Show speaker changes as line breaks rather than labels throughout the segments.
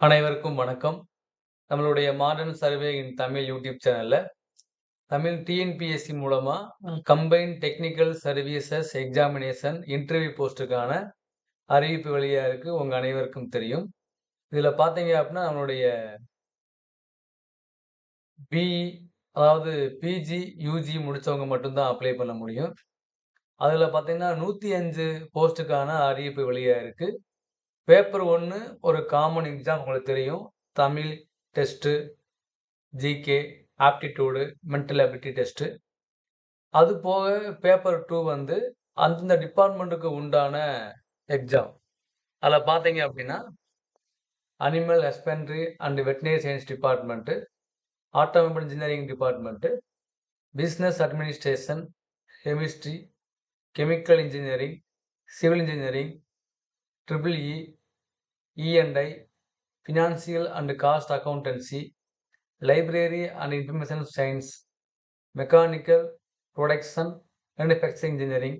அனைவருக்கும் வணக்கம். நம்மளுடைய modern survey in Tamil YouTube சேனல்ல, தமிழ் டிஎன்பிஎஸ்சி மூலமா combined technical services examination interview போஸ்ட்டுக்கான அறிவிப்பு வெளியா இருக்கு. உங்க அனைவருக்கும் தெரியும். இதுல பார்த்தீங்க அப்டின்னா, நம்மளுடைய பிஇ அதாவது பிஜி, யுஜி முடிச்சவங்க மட்டும் தான் அப்ளை பண்ண முடியும். அதுல பார்த்தீங்கன்னா, 105 போஸ்ட்டுக்கான அறிவிப்பு வெளியா இருக்கு. பேப்பர் ஒன்று ஒரு காமன் எக்ஸாம் உங்களுக்கு தெரியும். Tamil test, GK, aptitude mental ability test. அது போக பேப்பர் டூ வந்து அந்தந்த டிபார்ட்மெண்ட்டுக்கு உண்டான எக்ஸாம். அதில் பார்த்தீங்க அப்படின்னா animal husbandry and veterinary science department automobile engineering department business administration, chemistry, chemical engineering, civil engineering, triple E, ENI financial and cost accountancy, library and information science mechanical, production manufacturing engineering,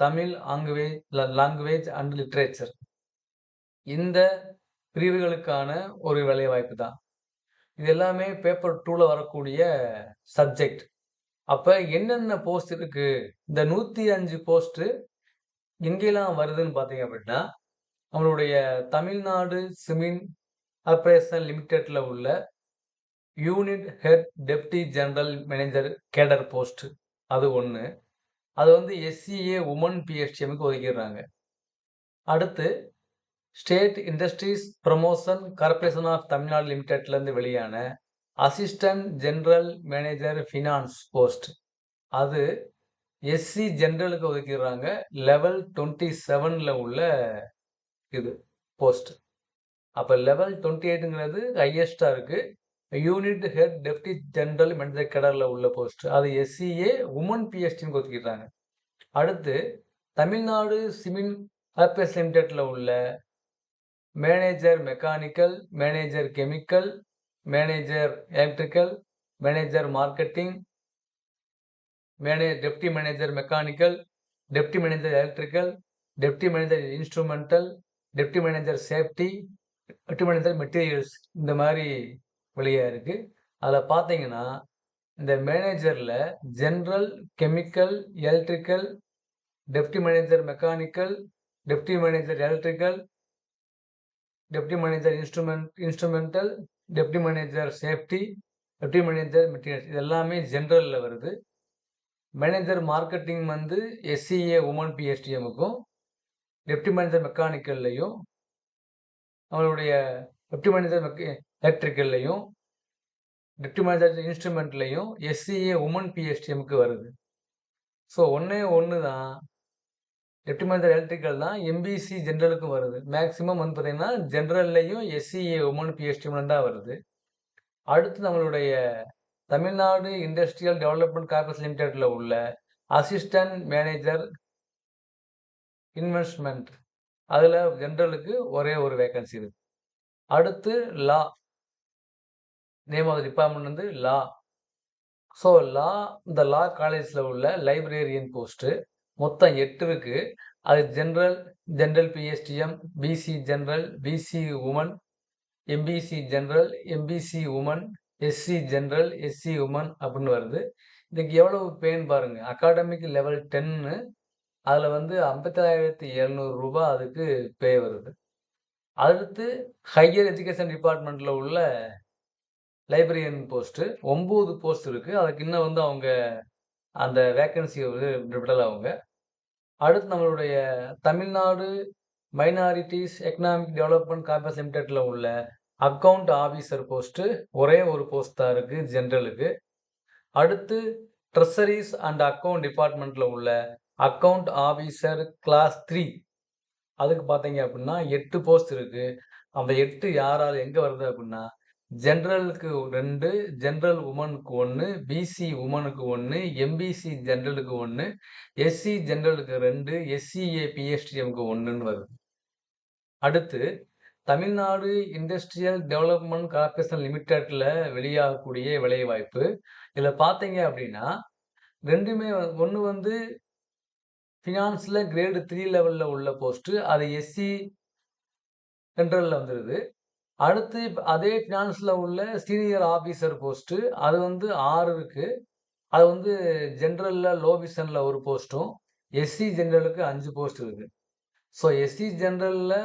Tamil language language and literature இந்த பிரிவுகளுக்கான ஒரு வேலைவாய்ப்பு தான். இது எல்லாமே paper டூவில் வரக்கூடிய subject. அப்போ என்னென்ன போஸ்ட் இருக்குது இந்த நூற்றி அஞ்சு போஸ்ட்டு எங்கெல்லாம் வருதுன்னு பார்த்தீங்க அப்படின்னா நம்மளுடைய தமிழ்நாடு சிமெண்ட் கார்ப்பரேஷன் லிமிடெட்ல உள்ள unit head deputy general manager cadre post அது ஒன்று அது வந்து எஸ்சிஏ உமன் பிஎஸ்டிஎம்க்கு ஒதுக்கிடுறாங்க. அடுத்து state industries promotion corporation of Tamil Nadu லிமிடெட்லேருந்து வெளியான assistant general manager finance post. அது எஸ்சி ஜென்ரலுக்கு ஒதுக்கிடுறாங்க. லெவல் 27ல உள்ள இது போஸ்ட். அப்போ லெவல் டுவெண்ட்டி எயிட்டுங்கிறது ஹையஸ்ட்டாக இருக்குது unit head deputy general manager கேடர்ல உள்ள போஸ்ட். அது எஸ்சிஏ உமன் பிஎஸ்டின்னு கொத்துக்கிட்டாங்க அடுத்து தமிழ்நாடு சிமெண்ட் கார்ப்பரேஷன் லிமிடெட்டில் உள்ள manager mechanical, manager chemical, manager electrical, manager marketing, மேனே deputy manager mechanical, deputy manager electrical, deputy manager instrumental deputy manager safety, deputy manager materials இந்த மாதிரி வழியாக இருக்குது அதில் பார்த்தீங்கன்னா, இந்த மேனேஜரில் general chemical, electrical, deputy manager mechanical, deputy manager electrical, deputy manager instrument instrumental deputy manager safety, deputy manager materials இது எல்லாமே ஜென்ரலில் வருது. மேனேஜர் மார்க்கெட்டிங் வந்து எஸ்சிஏ உமன் பிஎஸ்டிஎமுக்கும் டெப்டி மனித மெக்கானிக்கல்லையும் நம்மளுடைய டெப்டி மனித மெக் எலக்ட்ரிக்கல்லயும், டெப்டி மேனேஜர் எஸ்சிஏ உமன் பிஎஸ்டிஎம்க்கு வருது. ஸோ ஒன்றே ஒன்று தான். டெப்டி மனித எலக்ட்ரிக்கல் தான் எம்பிசி ஜென்ரலுக்கும் வருது. மேக்ஸிமம் வந்து பார்த்திங்கன்னா ஜென்ரல்லையும் எஸ்சிஏ உமன் பிஎஸ்டிஎம்ல தான் வருது. அடுத்து நம்மளுடைய தமிழ்நாடு இண்டஸ்ட்ரியல் டெவலப்மெண்ட் கார்ப்பரேஷன் லிமிடெட்டில் உள்ள அசிஸ்டன்ட் மேனேஜர் இன்வெஸ்ட்மெண்ட் அதில் ஜென்ரலுக்கு ஒரே ஒரு வேக்கன்சி இருக்கு. அடுத்து லா. நேம் ஆஃப் த வந்து லா. ஸோ லா இந்த லா காலேஜில் உள்ள லைப்ரரியன் போஸ்ட்டு மொத்தம் எட்டு இருக்கு. அது general general PSTM, BC general BC woman, MBC general MBC woman, SC general SC woman அப்படின்னு வருது. இதுக்கு எவ்வளவு பேன் பாருங்கள் அகாடமிக் லெவல் 10 அதில் வந்து ரூ. 57,700 அதுக்கு பே வருது. அடுத்து ஹையர் எஜுகேஷன் டிபார்ட்மெண்ட்டில் உள்ள லைப்ரரியன் போஸ்ட்டு ஒம்பது போஸ்ட் இருக்குது அதுக்கு இன்னும் வந்து அவங்க அந்த வேக்கன்சியை வந்து விடலை அவங்க. அடுத்து நம்மளுடைய Tamil Nadu minorities economic development corporation லிமிடெட்டில் உள்ள அக்கவுண்ட் ஆஃபீஸர் போஸ்ட்டு ஒரே ஒரு போஸ்ட் தான் இருக்குது ஜென்ரலுக்கு அடுத்து ட்ரெஷரீஸ் அண்ட் அக்கௌண்ட் டிபார்ட்மெண்ட்டில் உள்ள அக்கௌண்ட் ஆஃபீஸர் கிளாஸ் த்ரீ அதுக்கு பார்த்தீங்க அப்படின்னா எட்டு போஸ்ட் இருக்கு. அந்த எட்டு யாரால் எங்கே வருது அப்படின்னா ஜென்ரலுக்கு ரெண்டு ஜென்ரல் உமனுக்கு ஒன்று பிசி உமனுக்கு ஒன்று எம்பிசி ஜென்ரலுக்கு ஒன்று எஸ்சி ஜென்ரலுக்கு ரெண்டு எஸ்சிஏ பிஎஸ்டிஎம்க்கு ஒன்றுன்னு வருது. அடுத்து தமிழ்நாடு இண்டஸ்ட்ரியல் டெவலப்மெண்ட் கார்பரேஷன் லிமிடெட்டில் வெளியாகக்கூடிய வேலைவாய்ப்பு. இதில் பார்த்தீங்க அப்படின்னா ரெண்டுமே ஒன்று வந்து ஃபினான்ஸில் கிரேட் த்ரீ லெவலில் உள்ள போஸ்ட்டு அது எஸ்சி சென்ட்ரலில் வந்துருது. அடுத்து அதே ஃபினான்ஸில் உள்ள சீனியர் ஆஃபீஸர் போஸ்ட்டு அது வந்து ஆறு இருக்குது அது வந்து ஜென்ரலில் லோபிசனில் ஒரு போஸ்ட்டும், எஸ்சி ஜென்ரலுக்கு அஞ்சு போஸ்ட் இருக்குது ஸோ எஸ்சி ஜென்ரலில்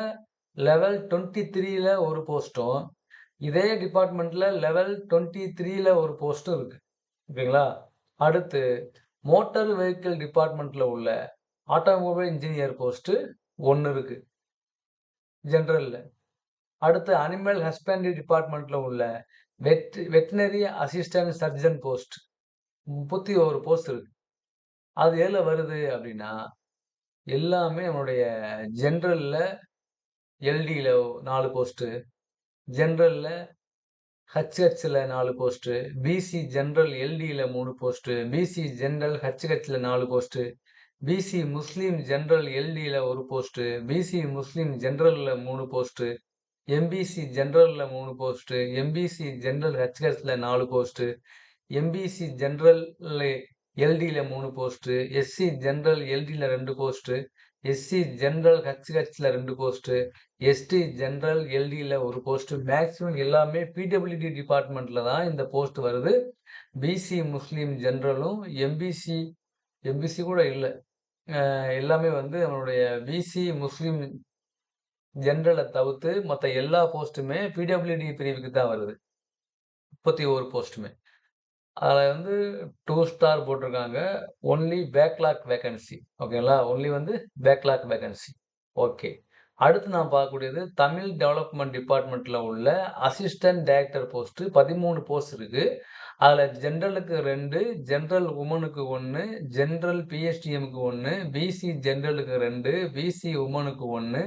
லெவல் 23ல ஒரு போஸ்ட்டும், இதே டிபார்ட்மெண்ட்டில் லெவல் 23ல ஒரு போஸ்ட்டும் இருக்குது ஓகேங்களா? அடுத்து மோட்டார் வெஹிக்கிள் டிபார்ட்மெண்ட்டில் உள்ள ஆட்டோமொபைல் இன்ஜினியர் போஸ்ட்டு ஒன்று இருக்குது ஜென்ரலில் அடுத்து அனிமல் ஹஸ்பண்ட்ரி டிபார்ட்மெண்ட்டில் உள்ள vet veterinary assistant surgeon post 31 post இருக்கு. அது எதில் வருது அப்படின்னா எல்லாமே நம்மளுடைய ஜென்ரலில் எல்டியில் நாலு போஸ்ட்டு, ஜென்ரலில் ஹச்ஹெச்சில் நாலு போஸ்ட்டு, பிசி ஜென்ரல் எல்டியில் மூணு போஸ்ட்டு, பிசி ஜென்ரல் ஹெச்ஹெச்ல நாலு போஸ்ட்டு, பிசி முஸ்லீம் ஜென்ரல் எல்டியில் ஒரு போஸ்ட்டு, பிசி முஸ்லீம் ஜென்ரலில் மூணு போஸ்ட்டு, எம்பிசி ஜென்ரலில் மூணு போஸ்ட்டு, எம்பிசி ஜென்ரல் ஹெச்ஹெச்ல நாலு போஸ்ட்டு, எம்பிசி ஜென்ரலில் எல்டியில் மூணு போஸ்ட்டு, எஸ்சி ஜென்ரல் எல்டியில் ரெண்டு போஸ்ட்டு, எஸ்சி ஜென்ரல் ஹெச்ஹெச்ல 2 போஸ்ட்டு, எஸ்டி ஜென்ரல் எல்டியில் ஒரு போஸ்ட்டு. மேக்ஸிமம் எல்லாமே பிடபிள்யூடி டிபார்ட்மெண்ட்டில் தான் இந்த போஸ்ட் வருது. பிசி முஸ்லீம் ஜென்ரலும் எம்பிசி எம்பிசி கூட இல்லை எல்லாமே வந்து நம்மளுடைய பிசி முஸ்லீம் ஜென்ரலை தவிர்த்து மற்ற எல்லா போஸ்ட்டுமே பிடபிள்யூடி பிரிவுக்கு தான் வருது. 31 போஸ்ட்டுமே. அதில் வந்து டூ ஸ்டார் போட்டிருக்காங்க. Only backlog vacancy. ஓகேங்களா? ஒன்லி வந்து பேக்லாக் வேக்கன்சி. ஓகே. அடுத்து நான் பார்க்கக்கூடியது தமிழ் டெவலப்மெண்ட் டிபார்ட்மெண்ட்டில் உள்ள அசிஸ்டன்ட் டைரக்டர் போஸ்ட்டு பதிமூணு போஸ்ட் இருக்குது அதில் ஜென்ரலுக்கு ரெண்டு ஜென்ரல் உமனுக்கு ஒன்று ஜென்ரல் பிஎஸ்டிஎம்க்கு ஒன்று பிசி ஜென்ரலுக்கு ரெண்டு பிசி உமனுக்கு ஒன்று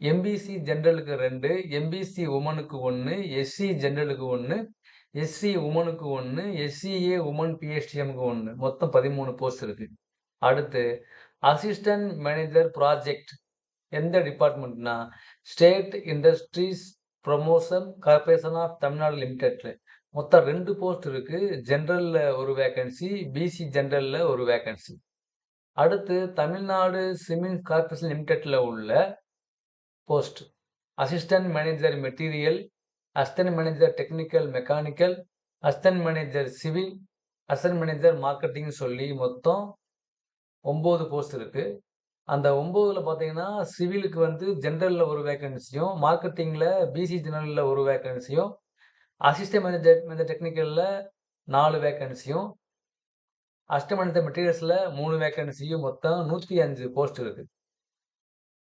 எம்பிசி ஜென்ரலுக்கு ரெண்டு எம்பிசி உமனுக்கு ஒன்று எஸ்சி ஜென்ரலுக்கு ஒன்று எஸ்சி உமனுக்கு ஒன்று எஸ்சிஏ உமன் பிஎஸ்டிஎம்க்கு ஒன்று மொத்தம் 13 போஸ்ட் இருக்குது அடுத்து அசிஸ்டன்ட் மேனேஜர் ப்ராஜெக்ட் எந்த டிபார்ட்மெண்ட்னா, state industries promotion corporation of Tamil Nadu லிமிடெட்ல. மொத்தம் ரெண்டு போஸ்ட் இருக்கு. ஜென்ரலில் ஒரு வேக்கன்சி, பிசி ஜென்ரலில் ஒரு வேக்கன்சி. அடுத்து தமிழ்நாடு சிமெண்ட் கார்ப்பரேஷன் லிமிடெட்ல உள்ள post. Assistant manager material, assistant manager technical mechanical, assistant manager civil, assistant manager மார்க்கெட்டிங்னு சொல்லி மொத்தம் ஒம்பது போஸ்ட் இருக்குது அந்த 9ல பார்த்தீங்கன்னா, சிவிலுக்கு வந்து ஜென்ரலில் ஒரு வேக்கன்சியும், மார்க்கெட்டிங்கில் பிசி ஜெனரலில் ஒரு வேக்கன்சியும், அசிஸ்டன்ட் மேனேஜர் மேனேஜர் டெக்னிக்கல்ல 4 வேக்கன்சியும், அசிஸ்டன்ட் மேனேஜர் மெட்டீரியல்ஸ்ல 3 வேக்கன்சியும் மொத்தம் 105 போஸ்ட் இருக்குது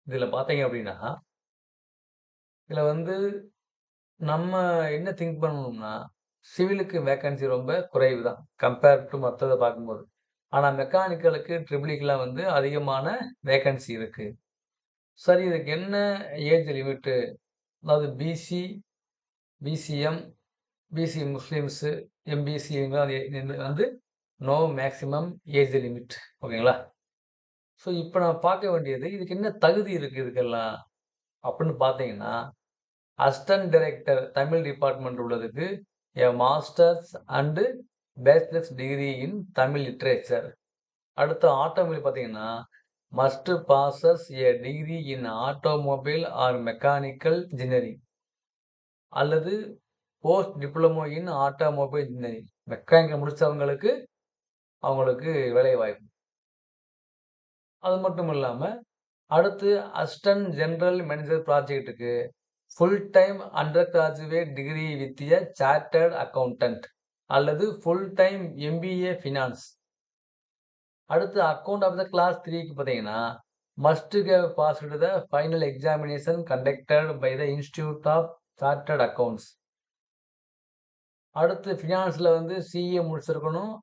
இதில் பார்த்தீங்க அப்படின்னா இதில் வந்து நம்ம என்ன திங்க் பண்ணணும்னா, சிவிலுக்கு வேக்கன்சி ரொம்ப குறைவு தான். கம்பேர் டு மற்றதை பார்க்கும்போது. ஆனால் மெக்கானிக்கலுக்கு, ட்ரிபிளிக்குலாம் வந்து அதிகமான வேக்கன்சி இருக்குது சரி இதுக்கு என்ன ஏஜ் லிமிட்டு? அதாவது BC, BCM, BC Muslims MBC வந்து நோ மேக்ஸிமம் ஏஜ் லிமிட். ஓகேங்களா? ஸோ இப்போ நான் பார்க்க வேண்டியது, இதுக்கு என்ன தகுதி இருக்குது இதுக்கெல்லாம்? அப்படின்னு பார்த்தீங்கன்னா, assistant director Tamil department உள்ளதுக்கு a masters and bachelors degree in Tamil literature அடுத்து ஆட்டோமொபைல் பார்த்தீங்கன்னா, must passes a degree in automobile or mechanical engineering. அல்லது post diploma in automobile engineering. Mechanical முடித்தவங்களுக்கு அவங்களுக்கு வேலைவாய்ப்பு. அது மட்டும் இல்லாமல் அடுத்து assistant general manager ப்ராஜெக்ட்டுக்கு full time under graduate degree with a chartered accountant அல்லது ஃபுல் டைம் எம்பிஏ ஃபினான்ஸ். அடுத்து account of the class த்ரீக்கு பார்த்தீங்கன்னா, must have passed the final examination conducted by the institute of chartered accounts அடுத்து ஃபினான்ஸில் வந்து CA முடிச்சிருக்கணும்.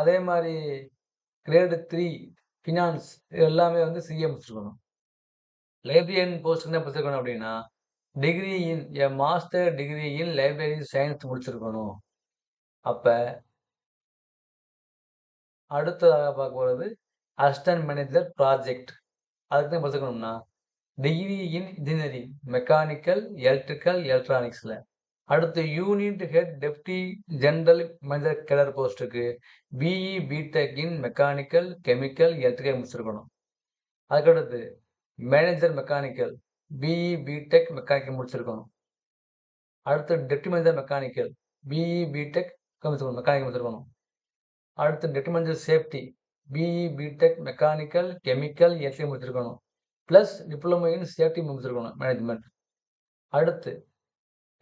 அதே மாதிரி கிரேட் த்ரீ ஃபினான்ஸ் எல்லாமே வந்து சிஏ முடிச்சிருக்கணும். லைப்ரரியன் போஸ்ட் என்ன படிச்சிருக்கணும் அப்படின்னா degree in a master degree in library science முடிச்சிருக்கணும். அப்போ அடுத்ததாக பார்க்க போகிறது அசிஸ்டன்ட் மேனேஜர் ப்ராஜெக்ட். அதுக்கு தான் படிச்சிருக்கணும்னா, degree in engineering, mechanical, electrical, எலக்ட்ரானிக்ஸில் அடுத்து unit head deputy general manager cadre போஸ்ட்டுக்கு BE, BTech in mechanical, chemical, electrical முடிச்சிருக்கணும். அதுக்கடுத்து manager mechanical BE, BTech mechanical முடிச்சிருக்கணும். அடுத்து deputy manager mechanical. BE, BTech mechanical முடிச்சிருக்கணும். அடுத்து deputy manager safety. BE, BTech mechanical, chemical, electrical முடிச்சிருக்கணும். Plus diploma in safety முடிச்சிருக்கணும் management அடுத்து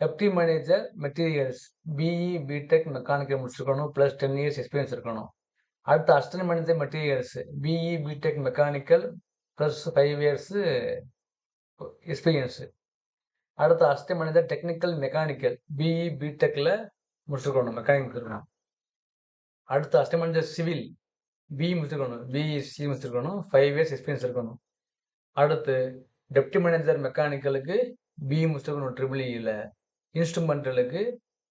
FD manager materials. BE, BTech mechanical முடிச்சிருக்கணும். ப்ளஸ் டென் இயர்ஸ் எக்ஸ்பீரியன்ஸ் இருக்கணும். அடுத்து assistant manager materials. BE, BTech mechanical plus five years experience அடுத்து அஸ்தி மனித technical mechanical. BE, பிடெக்கில் முடிச்சிருக்கணும். மெக்கானிக் முடிச்சிருக்கணும். அடுத்து அஸ்தி மனித சிவில். பிஇ முடிச்சிருக்கணும். பிஇ சி முடிச்சிருக்கணும். ஃபைவ் இயர்ஸ் எக்ஸ்பீரியன்ஸ் இருக்கணும். அடுத்து டெப்டி மேனேஜர் மெக்கானிக்கலுக்கு பிஇ முடிச்சிருக்கணும் ட்ரிபிள் இல. இன்ஸ்ட்ருமென்டலுக்கு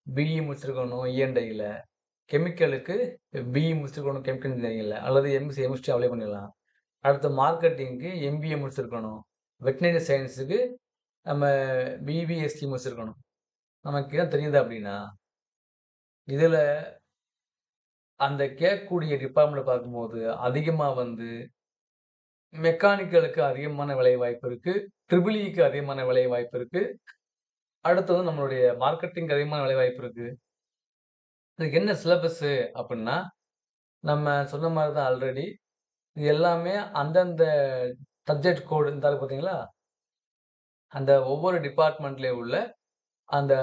பிஇ முடிச்சிருக்கணும் இஎன்டையில் கெமிக்கலுக்கு பிஇ முடிச்சிருக்கணும் கெமிக்கல் இன்ஜினியரிங்கில் அல்லது எம்சி எம்எஸ்டி அப்ளை பண்ணிடலாம். அடுத்து மார்க்கெட்டிங்க்கு எம்பிஏ முடிச்சிருக்கணும். வெட்டினரி சயின்ஸுக்கு நம்ம பிபிஎஸ்டி முடிச்சிருக்கணும். நமக்கு ஏன் தெரியுது அப்படின்னா, இதில் அந்த கேட்கக்கூடிய டிபார்ட்மெண்ட்டில் பார்க்கும்போது அதிகமாக வந்து மெக்கானிக்கலுக்கு அதிகமான விலை வாய்ப்பு இருக்குது ட்ரிபிள்இக்கு அதிகமான விலை வாய்ப்பு இருக்குது அடுத்தது நம்மளுடைய மார்க்கெட்டிங்க்கு அதிகமான விலை வாய்ப்பு இருக்குது இதுக்கு என்ன சிலபஸ்ஸு அப்படின்னா, நம்ம சொன்ன மாதிரி தான் ஆல்ரெடி. இது எல்லாமே அந்தந்த சப்ஜெக்ட் கோடு இந்த பார்த்தீங்களா? அந்த ஒவ்வொரு டிபார்ட்மெண்ட்லேயும் உள்ள அந்த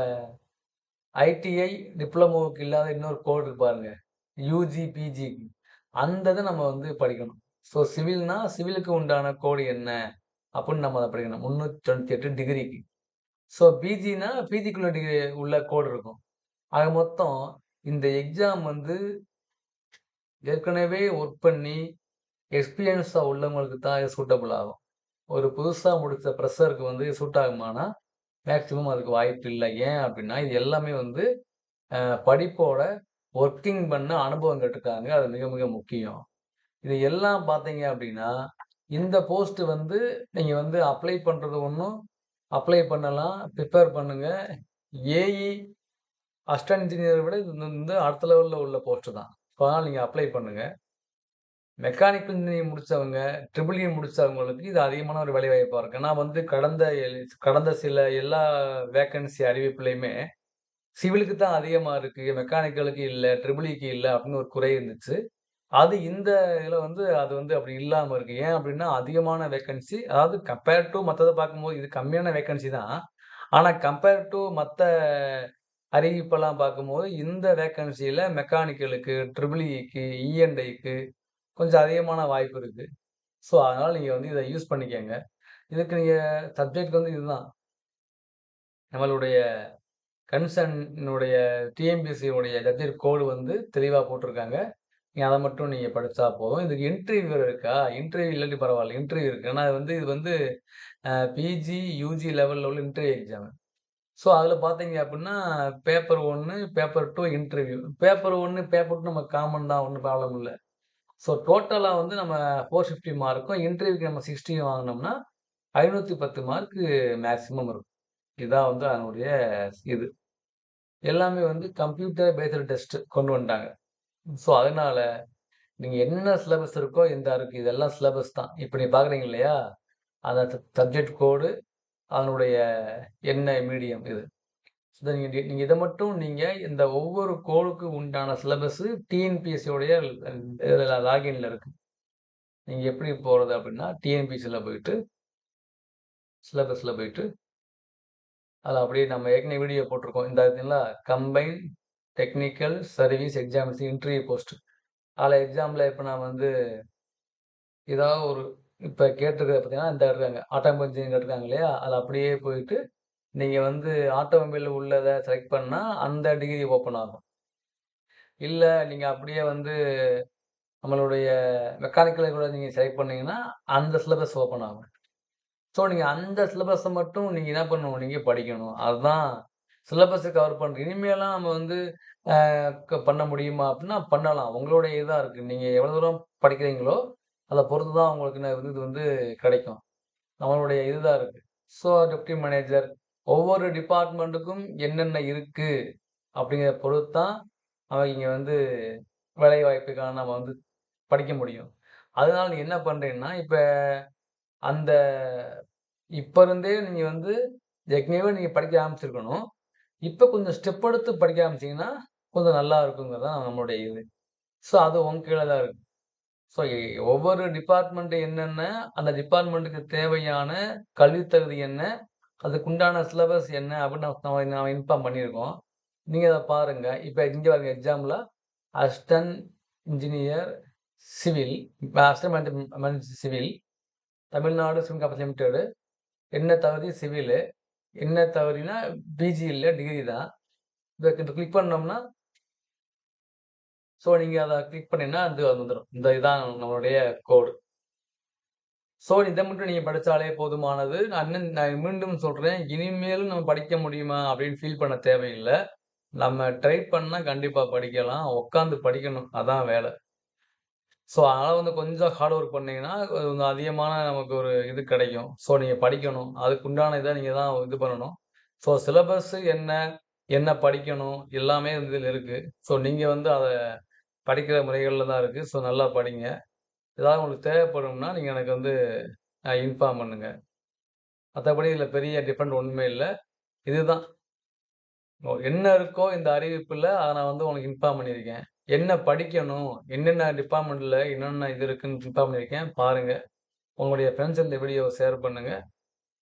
ஐடிஐ, டிப்ளமோவுக்கு இல்லாத இன்னொரு கோடு இருக்கு பாருங்க. யுஜி, பிஜிக்கு. அந்த இதை நம்ம வந்து படிக்கணும். ஸோ சிவில்னா சிவிலுக்கு உண்டான கோடு என்ன? அப்படின்னு நம்ம அதை படிக்கணும். 398 டிகிரிக்கு. ஸோ பிஜினா பிஜிக்குள்ள டிகிரி உள்ள கோடு இருக்கும். ஆக மொத்தம் இந்த எக்ஸாம் வந்து ஏற்கனவே ஒர்க் பண்ணி எக்ஸ்பீரியன்ஸாக உள்ளவங்களுக்கு தான் இது சூட்டபிள் ஆகும். ஒரு புதுசாக முடித்த ப்ரெஷருக்கு வந்து சூட் ஆகுமானா, மேக்ஸிமம் அதுக்கு வாய்ப்பு இல்லை ஏன் அப்படின்னா, இது எல்லாமே வந்து படிப்போட ஒர்க்கிங் பண்ண அனுபவம் கேட்டுருக்காங்க. அது மிக மிக முக்கியம். இது எல்லாம் பார்த்தீங்க அப்படின்னா, இந்த போஸ்ட்டு வந்து நீங்கள் வந்து அப்ளை பண்ணுறது ஒன்றும் அப்ளை பண்ணலாம். ப்ரிப்பேர் பண்ணுங்கள் ஏஇ, அஸ்டன் இன்ஜினியரை விட இது வந்து அடுத்த லெவலில் உள்ள போஸ்ட்டு தான். இப்போ நீங்கள் அப்ளை பண்ணுங்கள் மெக்கானிக்கல் இன்ஜினியரிங் முடித்தவங்க ட்ரிபிள் இ e முடித்தவங்களுக்கு இது அதிகமான ஒரு வேலைவாய்ப்பாக இருக்குது நான் வந்து கடந்த எல் கடந்த சில எல்லா வேக்கன்சி அறிவிப்புலையுமே சிவிலுக்கு தான் அதிகமாக இருக்குது மெக்கானிக்கலுக்கு இல்லை ட்ரிபிள் இக்கு இல்லை அப்படின்னு ஒரு குறை இருந்துச்சு. அது இந்த இதில் வந்து அது வந்து அப்படி இல்லாமல் இருக்குது ஏன் அப்படின்னா, அதிகமான வேக்கன்சி அதாவது கம்பேர் டு மற்றதை பார்க்கும்போது இது கம்மியான வேக்கன்சி தான். ஆனால் கம்பேர் டூ மற்ற அறிவிப்பெல்லாம் பார்க்கும்போது, இந்த வேக்கன்சியில் மெக்கானிக்கலுக்கு, ட்ரிபிள் இக்கு, கொஞ்சம் அதிகமான வாய்ப்பு இருக்குது ஸோ அதனால் நீங்கள் வந்து இதை யூஸ் பண்ணிக்கோங்க இதுக்கு நீங்கள் சப்ஜெக்ட் வந்து இதுதான். நம்மளுடைய கன்சர்னுடைய டிஎம்பிசியுடைய சப்ஜெக்ட் கோடு வந்து தெளிவாக போட்டிருக்காங்க. நீங்கள் அதை மட்டும் நீங்கள் படித்தா போதும். இதுக்கு இன்டர்வியூ இருக்கா? இன்டர்வியூ இல்லாட்டி பரவாயில்ல இன்டர்வியூ இருக்குது ஆனா வந்து இது வந்து பிஜி, யூஜி லெவலில் உள்ள இன்டர்வியூ எக்ஸாம். ஸோ அதில் பார்த்தீங்க அப்படின்னா, பேப்பர் ஒன்று பேப்பர் டூ இன்டர்வியூ. பேப்பர் ஒன்று பேப்பர் டூ நம்ம காமன் தான். ஒன்றும் ப்ராப்ளம் இல்லை ஸோ டோட்டலாக வந்து நம்ம 450 மார்க்கும், இன்டர்வியூக்கு நம்ம சிக்ஸ்டீன் வாங்கினோம்னா ஐநூற்றி பத்து மார்க்கு மேக்ஸிமம் இருக்கும். இதான் வந்து அதனுடைய இது. எல்லாமே வந்து கம்ப்யூட்டர் பேஸ்டு டெஸ்ட் கொண்டு வந்துட்டாங்க. ஸோ அதனால் நீங்கள் என்ன சிலபஸ் இருக்கோ இந்த இருக்கு. இதெல்லாம் சிலபஸ் தான். இப்போ நீ பார்க்குறீங்க இல்லையா? அந்த சப்ஜெக்ட் கோடு, அதனுடைய என்ன மீடியம் இது. ஸோ நீங்கள் நீங்கள் இதை மட்டும் நீங்கள் இந்த ஒவ்வொரு கோளுக்கு உண்டான சிலபஸ்ஸு டிஎன்பிஎஸ்சியோடைய இதில் லாகின்ல இருக்குது நீங்கள் எப்படி போகிறது அப்படின்னா, டிஎன்பிஎஸ்சியில் போயிட்டு சிலபஸில் போயிட்டு அதில் அப்படியே நம்ம ஏற்கனவே வீடியோ போட்டிருக்கோம். இந்த பார்த்தீங்களா? Combine technical service exams interview post. அதில் எக்ஸாமில் இப்போ நான் வந்து ஏதாவது ஒரு இப்போ கேட்டிருக்கிறது பார்த்தீங்கன்னா, இந்த இருக்காங்க. ஆட்டோமொபைல் இன்ஜினியர் இருக்காங்க இல்லையா? அதில் அப்படியே போயிட்டு, நீங்கள் வந்து ஆட்டோமொபைல் உள்ளதை செலக்ட் பண்ணால் அந்த டிகிரி ஓப்பன் ஆகும். இல்லை நீங்கள் அப்படியே வந்து நம்மளுடைய மெக்கானிக்கலை கூட நீங்கள் செலக்ட் பண்ணீங்கன்னா, அந்த சிலபஸ் ஓப்பன் ஆகும். ஸோ நீங்கள் அந்த சிலபஸை மட்டும் நீங்கள் என்ன பண்ணணும்? நீங்கள் படிக்கணும். அதுதான் சிலபஸை கவர் பண்றது. இனிமேலாம் நம்ம வந்து பண்ண முடியுமா? அப்படின்னா பண்ணலாம். உங்களுடைய இதாக இருக்குது நீங்கள் எவ்வளோ தூரம் படிக்கிறீங்களோ, அதை பொறுத்து தான் உங்களுக்கு இது வந்து கிடைக்கும். நம்மளுடைய இதுதான் இருக்குது ஸோ டெப்டி மேனேஜர் ஒவ்வொரு டிபார்ட்மெண்ட்டுக்கும் என்னென்ன இருக்குது அப்படிங்கிறத பொறுத்து தான் அவங்க வந்து வேலை வாய்ப்புக்காக நம்ம வந்து படிக்க முடியும். அதனால் நீங்க என்ன பண்ணுறீங்கன்னா இப்போ அந்த இப்போ இருந்தே நீங்கள் வந்து ஏற்கனவே நீங்கள் படிக்க ஆரம்பிச்சிருக்கணும். இப்போ கொஞ்சம் ஸ்டெப் எடுத்து படிக்க ஆரம்பிச்சீங்கன்னா, கொஞ்சம் நல்லா இருக்குங்கிறது தான் நம்மளுடைய இது. ஸோ அது உங்க கீழே தான் இருக்கு. ஸோ ஒவ்வொரு டிபார்ட்மெண்ட் என்னென்ன, அந்த டிபார்ட்மெண்ட்டுக்கு தேவையான கல்வி தகுதி என்ன, அதுக்குண்டான சிலபஸ் என்ன அப்படின்னு நான் நான் இன்ஃபார்ம் பண்ணியிருக்கோம். நீங்கள் அதை பாருங்கள் இப்போ இங்கே பாருங்கள் எக்ஸாம்பிள் அஸ்டன் இன்ஜினியர் சிவில், இப்போ assistant civil, Tamil Nadu civil corporation limited என்ன தகுதி சிவிலு. என்ன தகுதினா பிஜி இல்லை டிகிரி தான். இத இத கிளிக் பண்ணோம்னா ஸோ நீங்கள் அதை கிளிக் பண்ணிங்கன்னா அது வந்துடும் இந்த இதுதான் நம்மளுடைய கோடு. ஸோ இதை மட்டும் நீங்கள் படித்தாலே போதுமானது. நான் இன்னும் நான் மீண்டும் சொல்கிறேன் இனிமேலும் நம்ம படிக்க முடியுமா அப்படின்னு ஃபீல் பண்ண தேவையில்லை நம்ம ட்ரை பண்ணால் கண்டிப்பாக படிக்கலாம். உட்காந்து படிக்கணும். அதான் வேலை ஸோ அதனால் வந்து கொஞ்சம் ஹார்ட் ஒர்க் பண்ணீங்கன்னா, கொஞ்சம் அதிகமான நமக்கு ஒரு இது கிடைக்கும். ஸோ நீங்கள் படிக்கணும். அதுக்குண்டான இதை நீங்கள் தான் இது பண்ணணும். ஸோ சிலபஸ் என்ன, என்ன படிக்கணும் எல்லாமே இதில் இருக்குது ஸோ நீங்கள் வந்து அதை படிக்கிற முறைகளில் தான் இருக்குது ஸோ நல்லா படிங்க. ஏதாவது உங்களுக்கு தேவைப்படும்னா, நீங்கள் எனக்கு வந்து இன்ஃபார்ம் பண்ணுங்கள் மற்றபடி இதில் பெரிய டிஃபரெண்ட் ஒன்றுமே இல்லை இதுதான். என்ன இருக்கோ இந்த அறிவிப்பில் அதை நான் வந்து உங்களுக்கு இன்ஃபார்ம் பண்ணியிருக்கேன். என்ன படிக்கணும், என்னென்ன டிபார்ட்மெண்ட்டில் என்னென்ன இது இருக்குன்னு இன்ஃபார்ம் பண்ணியிருக்கேன். பாருங்கள் உங்களுடைய ஃப்ரெண்ட்ஸ் இந்த வீடியோவை ஷேர் பண்ணுங்கள்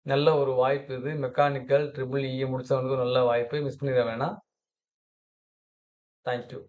நல்ல ஒரு வாய்ப்பு இது. மெக்கானிக்கல், ட்ரிபிள் இ முடிச்சவங்களுக்கு நல்ல வாய்ப்பு. மிஸ் பண்ணிட வேணாம். Thank you.